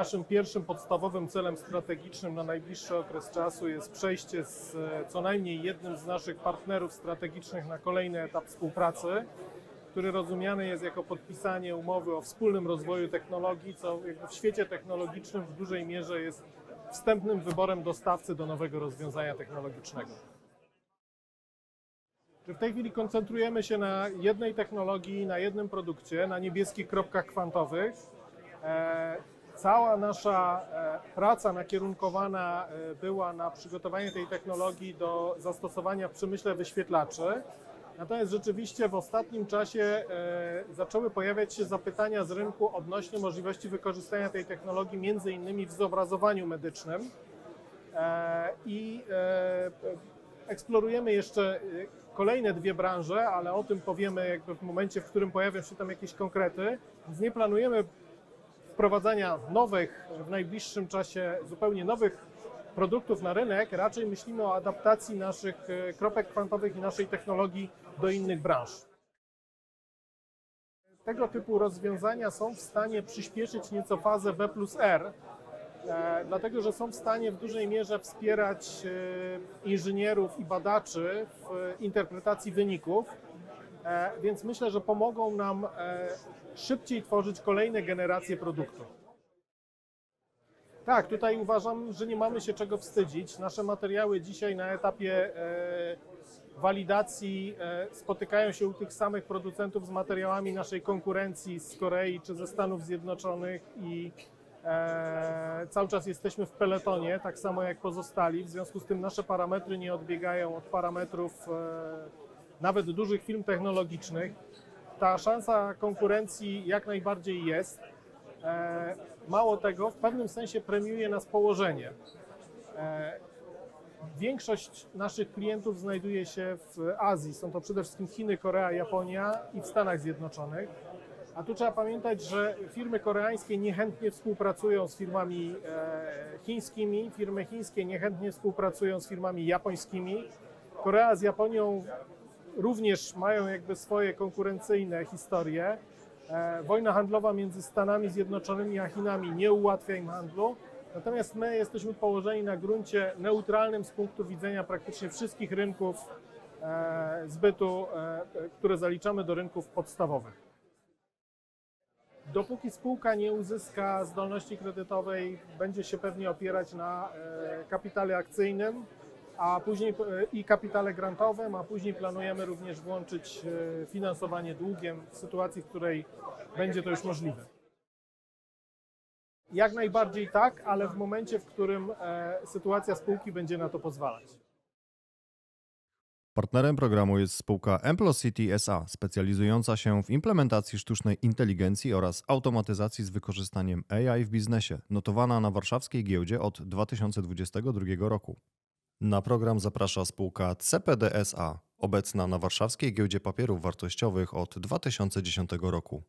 Naszym pierwszym podstawowym celem strategicznym na najbliższy okres czasu jest przejście z e, co najmniej jednym z naszych partnerów strategicznych na kolejny etap współpracy, który rozumiany jest jako podpisanie umowy o wspólnym rozwoju technologii, co w świecie technologicznym w dużej mierze jest wstępnym wyborem dostawcy do nowego rozwiązania technologicznego. W tej chwili koncentrujemy się na jednej technologii, na jednym produkcie, na niebieskich kropkach kwantowych. Cała nasza e, praca nakierunkowana e, była na przygotowanie tej technologii do zastosowania w przemyśle wyświetlaczy. Natomiast rzeczywiście w ostatnim czasie e, zaczęły pojawiać się zapytania z rynku odnośnie możliwości wykorzystania tej technologii między innymi w zobrazowaniu medycznym. I eksplorujemy jeszcze kolejne dwie branże, ale o tym powiemy jakby w momencie, w którym pojawią się tam jakieś konkrety. Więc nie planujemy wprowadzania nowych, w najbliższym czasie zupełnie nowych produktów na rynek, raczej myślimy o adaptacji naszych e, kropek kwantowych i naszej technologii do innych branż. Tego typu rozwiązania są w stanie przyspieszyć nieco fazę B plus R, e, dlatego że są w stanie w dużej mierze wspierać e, inżynierów i badaczy w interpretacji wyników, więc myślę, że pomogą nam e, szybciej tworzyć kolejne generacje produktów. Tak, tutaj uważam, że nie mamy się czego wstydzić. Nasze materiały dzisiaj na etapie e, walidacji e, spotykają się u tych samych producentów z materiałami naszej konkurencji z Korei czy ze Stanów Zjednoczonych i e, cały czas jesteśmy w peletonie, tak samo jak pozostali. W związku z tym nasze parametry nie odbiegają od parametrów e, nawet dużych firm technologicznych. Ta szansa konkurencji jak najbardziej jest. E, Mało tego, w pewnym sensie premiuje nas położenie. E, Większość naszych klientów znajduje się w Azji. Są to przede wszystkim Chiny, Korea, Japonia i w Stanach Zjednoczonych. A tu trzeba pamiętać, że firmy koreańskie niechętnie współpracują z firmami e, chińskimi, firmy chińskie niechętnie współpracują z firmami japońskimi. Korea z Japonią również mają jakby swoje konkurencyjne historie. E, Wojna handlowa między Stanami Zjednoczonymi a Chinami nie ułatwia im handlu, natomiast my jesteśmy położeni na gruncie neutralnym z punktu widzenia praktycznie wszystkich rynków e, zbytu, e, które zaliczamy do rynków podstawowych. Dopóki spółka nie uzyska zdolności kredytowej, będzie się pewnie opierać na kapitale akcyjnym, a później e, i kapitale grantowym, a później planujemy również włączyć e, finansowanie długiem w sytuacji, w której będzie to już możliwe. Jak najbardziej tak, ale w momencie, w którym e, sytuacja spółki będzie na to pozwalać. Partnerem programu jest spółka Emplocity SA, specjalizująca się w implementacji sztucznej inteligencji oraz automatyzacji z wykorzystaniem AI w biznesie, notowana na warszawskiej giełdzie od 2022 roku. Na program zaprasza spółka CPD SA, obecna na warszawskiej giełdzie papierów wartościowych od 2010 roku.